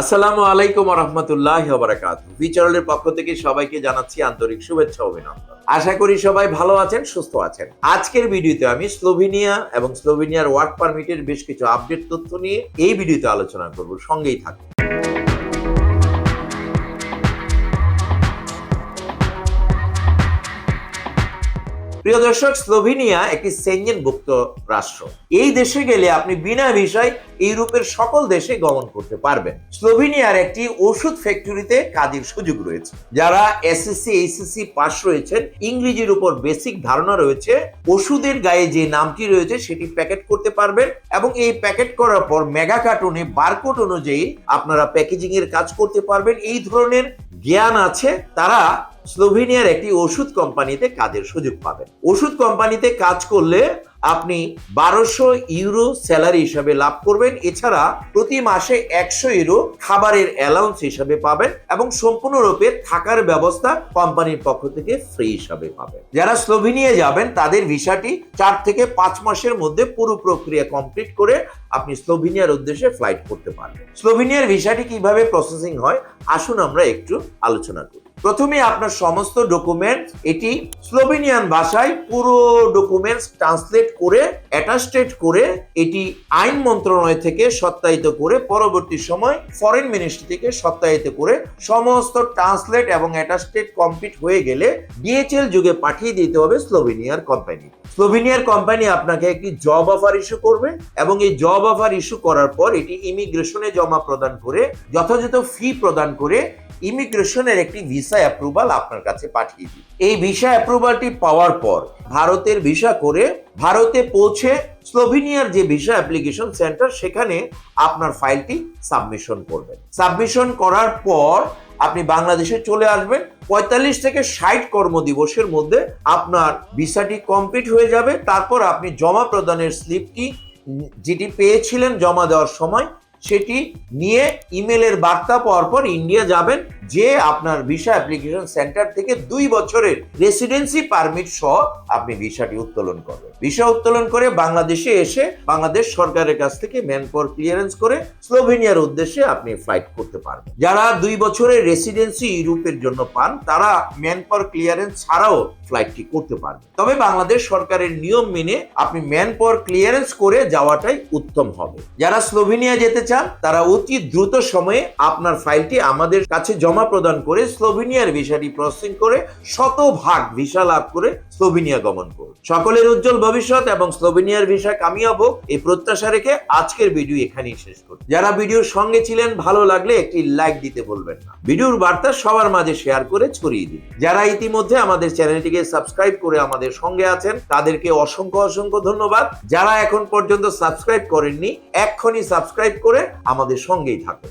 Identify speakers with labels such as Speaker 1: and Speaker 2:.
Speaker 1: আসসালামু আলাইকুম রহমতুল্লাহ বারাকাত বিচারলের পক্ষ থেকে সবাইকে জানাচ্ছি আন্তরিক শুভেচ্ছা অভিনন্দন। আশা করি সবাই ভালো আছেন, সুস্থ আছেন। আজকের ভিডিওতে আমি স্লোভেনিয়া এবং স্লোভেনিয়ার ওয়ার্ক পারমিটের বেশ কিছু আপডেট তথ্য নিয়ে এই ভিডিওতে আলোচনা করব। সঙ্গেই থাকুন। প্রিয় দর্শক, স্লোভেনিয়া একটি সেঞ্জেনভুক্ত রাষ্ট্র। এই দেশে গেলে আপনি বিনা ভিসায় ইউরোপের সকল দেশে গমন করতে পারবেন। স্লোভেনিয়ার একটি ওষুধ ফ্যাক্টরিতে কাজের সুযোগ রয়েছে। যারা এসএসসি, এইচএসসি পাস রয়েছেন, ইংরেজির উপর বেসিক ধারণা রয়েছে, ওষুধের গায়ে যে নামটি রয়েছে সেটি প্যাকেট করতে পারবেন এবং এই প্যাকেট করার পর মেগা কার্টুনে বারকোড অনুযায়ী আপনারা প্যাকেজিং এর কাজ করতে পারবেন। এই ধরনের জ্ঞান আছে, তারা স্লোভেনিয়ার একটি ওষুধ কোম্পানিতে কাজের সুযোগ পাবেন। ওষুধ কোম্পানিতে কাজ করলে আপনি বারোশো ইউরো স্যালারি হিসাবে লাভ করবেন। এছাড়া প্রতি মাসে একশো ইউরো খাবারের অ্যালাউন্স হিসাবে পাবেন এবং সম্পূর্ণরূপে থাকার ব্যবস্থা কোম্পানির পক্ষ থেকে ফ্রি হিসাবে পাবেন। যারা স্লোভেনিয়া যাবেন, তাদের ভিসাটি চার থেকে পাঁচ মাসের মধ্যে পুরো প্রক্রিয়া কমপ্লিট করে আপনি স্লোভেনিয়ার উদ্দেশ্যে ফ্লাইট করতে পারবেন। স্লোভেনিয়ার ভিসাটি কীভাবে প্রসেসিং হয়, আসুন আমরা একটু আলোচনা করি। প্রথমে আপনার সমস্ত ডকুমেন্ট এটি স্লোভেনিয়ান ভাষায় পুরো ডকুমেন্টস ট্রান্সলেট করে অ্যাটাস্টেড করে, এটি আইন মন্ত্রণালয় থেকে সত্যায়িত করে, পরবর্তী সময় ফরেন মিনিস্ট্রি থেকে সত্যায়িত করে, সমস্ত ট্রান্সলেট এবং অ্যাটাস্টেড কমপ্লিট হয়ে গেলে ডিএচএল যুগে পাঠিয়ে দিতে হবে স্লোভেনিয়ার কোম্পানি স্লোভেনিয়ার কোম্পানি আপনাকে একটি জব অফার ইস্যু করবে এবং এই জব অফার ইস্যু করার পর এটি ইমিগ্রেশনে জমা প্রদান করে, যথাযথ ফি প্রদান করে ইমিগ্রেশনের একটি ভিসা অ্যাপ্রুভাল আপনার কাছে পাঠিয়ে দিই। এই ভিসা অ্যাপ্রুভালটি পাওয়ার পর ভারতের ভিসা করে ভারতে পৌঁছে স্লোভেনিয়ার যে ভিসা অ্যাপ্লিকেশন সেন্টার সেখানে আপনার ফাইলটি সাবমিশন করবেন। সাবমিশন করার পর আপনি বাংলাদেশে চলে আসবেন। পঁয়তাল্লিশ থেকে ষাট কর্মদিবসের মধ্যে আপনার ভিসাটি কমপ্লিট হয়ে যাবে। তারপর আপনি জমা প্রদানের স্লিপটি যেটি পেয়েছিলেন জমা দেওয়ার সময় সেটি নিয়ে ইমেলের বার্তা পাওয়ার পর ইন্ডিয়া যাবেন যে আপনার ভিসা অ্যাপ্লিকেশন সেন্টার থেকে দুই বছরের রেসিডেন্সি পারমিট সহ আপনি ভিসাটি উত্তোলন করবেন। ভিসা উত্তোলন করে বাংলাদেশে এসে বাংলাদেশ সরকারের কাছ থেকে ম্যান পাওয়ার ক্লিয়ারেন্স করে স্লোভেনিয়ার উদ্দেশ্যে আপনি ফ্লাইট করতে পারবেন। যারা দুই বছরের রেসিডেন্সি ইউরোপের জন্য পান, তারা ম্যান পাওয়ার ক্লিয়ারেন্স ছাড়াও ফ্লাইটটি করতে পারবেন। তবে বাংলাদেশ সরকারের নিয়ম মেনে আপনি ম্যান পাওয়ার ক্লিয়ারেন্স করে যাওয়াটাই উত্তম হবে। যারা স্লোভেনিয়া যেতে চান, তারা অতি দ্রুত সময়ে আপনার ফাইলটি আমাদের কাছে জমা প্রদান করে স্লোভেনিয়ার ভিসাটি প্রসেসিং করে শতভাগ ভিসা লাভ করে স্লোভেনিয়া গমন করুন। সকলের উজ্জ্বল ভবিষ্যৎ এবং স্লোভেনিয়ার ভিসা কামিয়াব এই প্রত্যাশা রেখে আজকের ভিডিও এখানেই শেষ করি যারা ভিডিওর সঙ্গে ছিলেন, ভালো লাগলে একটি লাইক দিতে ভুলবেন না। ভিডিওর বার্তা সবার মাঝে শেয়ার করে ছড়িয়ে দিন। যারা ইতিমধ্যে আমাদের চ্যানেলটিকে সাবস্ক্রাইব করে আমাদের সঙ্গে আছেন, তাদেরকে অসংখ্য অসংখ্য ধন্যবাদ। যারা এখন পর্যন্ত সাবস্ক্রাইব করেননি, এক্ষুনি সাবস্ক্রাইব করে আমাদের সঙ্গেই থাকুন।